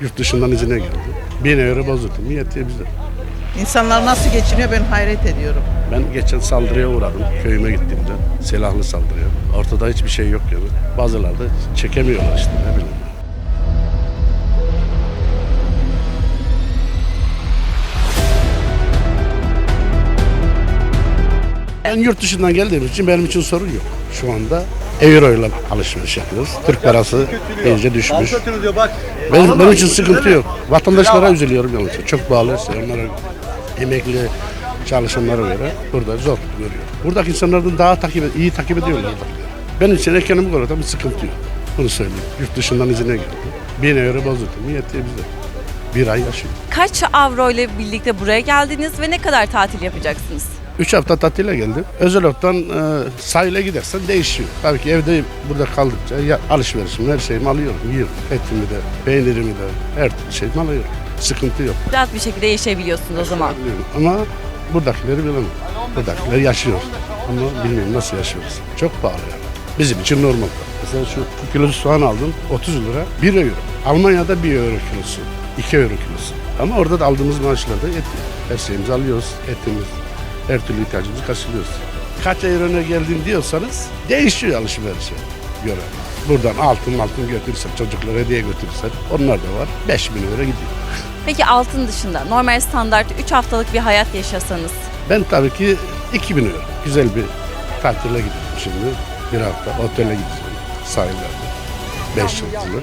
Yurt dışından izine geldi. Bin euro bozdurdum mu yetiyor bize. İnsanlar nasıl geçiniyor ben hayret ediyorum. Ben geçen saldırıya uğradım köyüme gittiğimde. Silahlı saldırıya. Ortada hiçbir şey yok yani. Bazıları da çekemiyorlar işte ne bileyim. Ben yurt dışından geldiğim için benim için sorun yok. Şu anda euro ile alışveriş yapıyoruz. Türk parası iyice düşmüş. Benim, benim için sıkıntı yok. Vatandaşlara üzülüyorum yalnız. Çok şey. Onlara emekli çalışanlara göre burada zor görüyor. Buradaki insanlardan daha takip iyi takip ediyorlar. Benim için ekonomik olarak bir sıkıntı yok. Bunu söyleyeyim. Yurt dışından izine geldi. Bin euro bozdurdum. mu yetiyor bize. Bir ay yaşıyor. Kaç avro ile birlikte buraya geldiniz ve ne kadar tatil yapacaksınız? Üç hafta tatile geldim. Özel ottan e, sahile gidersen değişiyor. Tabii ki evde burada kaldıkça ya, alışverişimi her şeyimi alıyorum. Yiyorum. Etimi de, peynirimi de, her şeyimi alıyorum. Sıkıntı yok. Rahat bir şekilde yaşayabiliyorsunuz o zaman. Biliyorum. Ama buradakileri bilemem. Buradakiler yaşıyor. Ama bilmiyorum nasıl yaşıyoruz. Çok pahalı yani. Bizim için normal. Mesela şu bir kilo soğan aldım 30 lira 1 euro. Almanya'da 1 euro kilosu. 2 euro kilosu. Ama orada da aldığımız maaşlarda yetiyor. Her şeyimizi alıyoruz. Etimiz, her türlü ihtiyacımızı karşılıyoruz. Kaç euroya geldin diyorsanız değişiyor alışverişe göre. Buradan altın altın götürürsen, çocuklara hediye götürürsen onlar da var. 5000 euro gidiyor. Peki altın dışında normal standart 3 haftalık bir hayat yaşasanız Ben tabii ki 2000 euro. Güzel bir tatile gidiyorum şimdi. Bir hafta otele gideceğim sahillerde. 5 yıldızlı.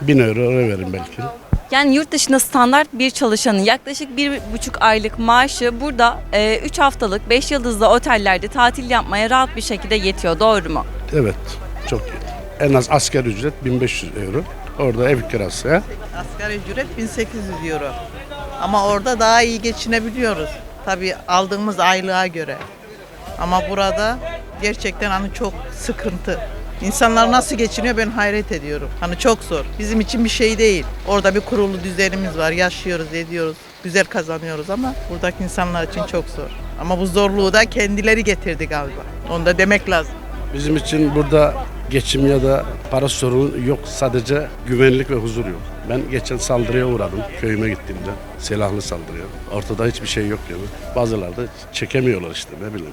1000 euro öyle veririm belki. Yani yurt dışında standart bir çalışanın yaklaşık bir buçuk aylık maaşı burada 3 haftalık 5 yıldızlı otellerde tatil yapmaya rahat bir şekilde yetiyor doğru mu? Evet, çok iyi. En az asker ücret 1500 euro. Orada ev kirası. he? Asgari ücret 1800 euro. Ama orada daha iyi geçinebiliyoruz. Tabii aldığımız aylığa göre. Ama burada gerçekten hani çok sıkıntı. İnsanlar nasıl geçiniyor ben hayret ediyorum. Hani çok zor. Bizim için bir şey değil. Orada bir kurulu düzenimiz var. Yaşıyoruz, ediyoruz. Güzel kazanıyoruz ama buradaki insanlar için çok zor. Ama bu zorluğu da kendileri getirdi galiba. Onu da demek lazım. Bizim için burada geçim ya da para sorunu yok. Sadece güvenlik ve huzur yok. Ben geçen saldırıya uğradım köyüme gittiğimde. Silahlı saldırıya. Ortada hiçbir şey yok yani. Bazıları da çekemiyorlar işte ne bileyim.